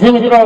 જી મિત્રો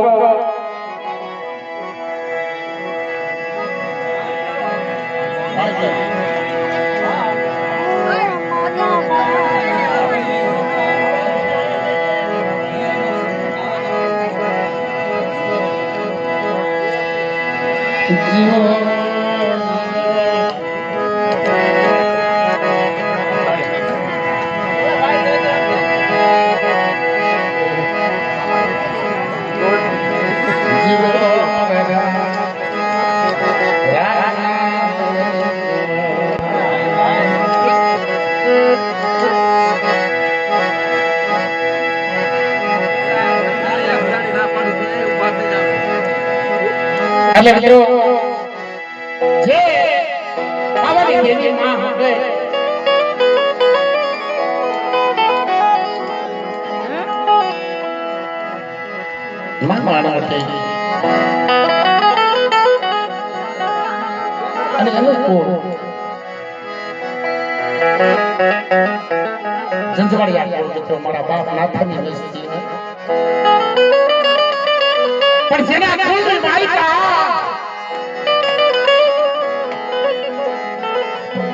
એટલે મિત્રો જે બાબાની દેવી માં હવે માં માણો થઈ અને એનો કોણ મિત્રો મારા બાપ નાથાની વસ્તી પણ જેના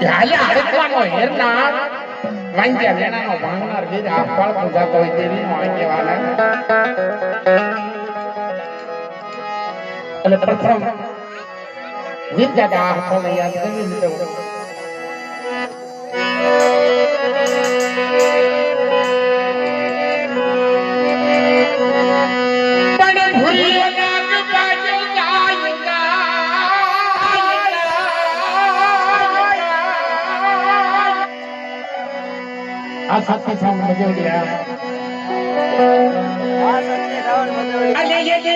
હાલ્યા હરખવાનો હેરના વાંગ્યા વેણાનો ભાંગનાર વીર આ ફળ પૂજાતો હોય તેવી વાંગ્યવાના એટલે પ્રથમ વિદ્યા આ ફળને યાદ કરી આ સાથી સાઉન્ડ બજાવ્યા અલે યે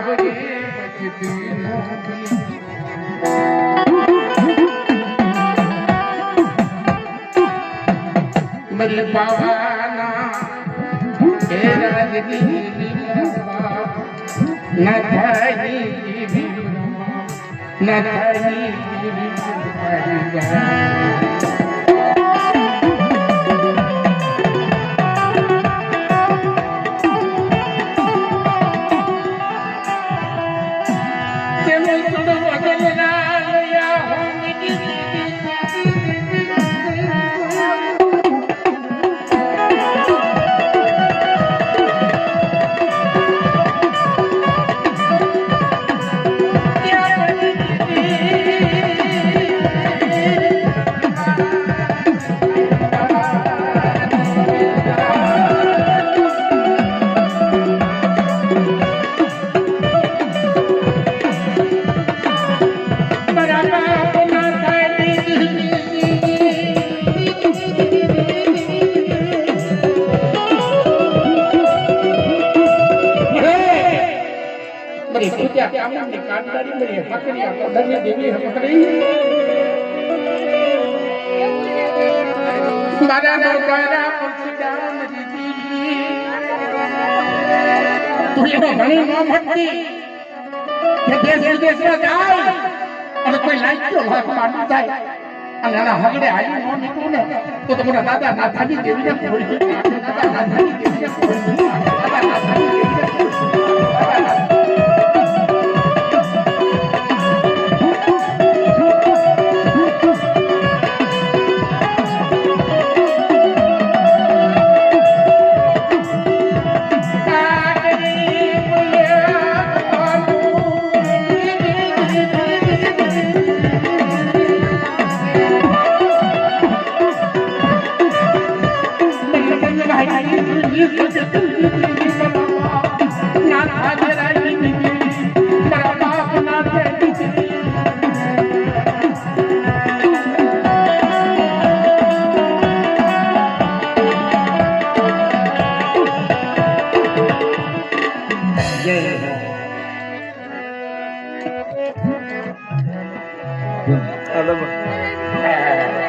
વસ્તી નો મરી પાવાના હે રાજની લીલા નથની વિરમા નથની વિદ્યા કામની કાંડારી મળી હકરિયા કોડની દેવી હકરી મારા નોકરા પુછડા મરી તું એનો ઘણી નામ હતી કે દેશ વિદેશમાં જાય, અને કોઈ લાગ્યો ભાગ માંડું થાય અને આના હગડે હાલી નો ને, તો તમારા દાદા નાથાજી દેવીને દાદા નાથાજી દેવીને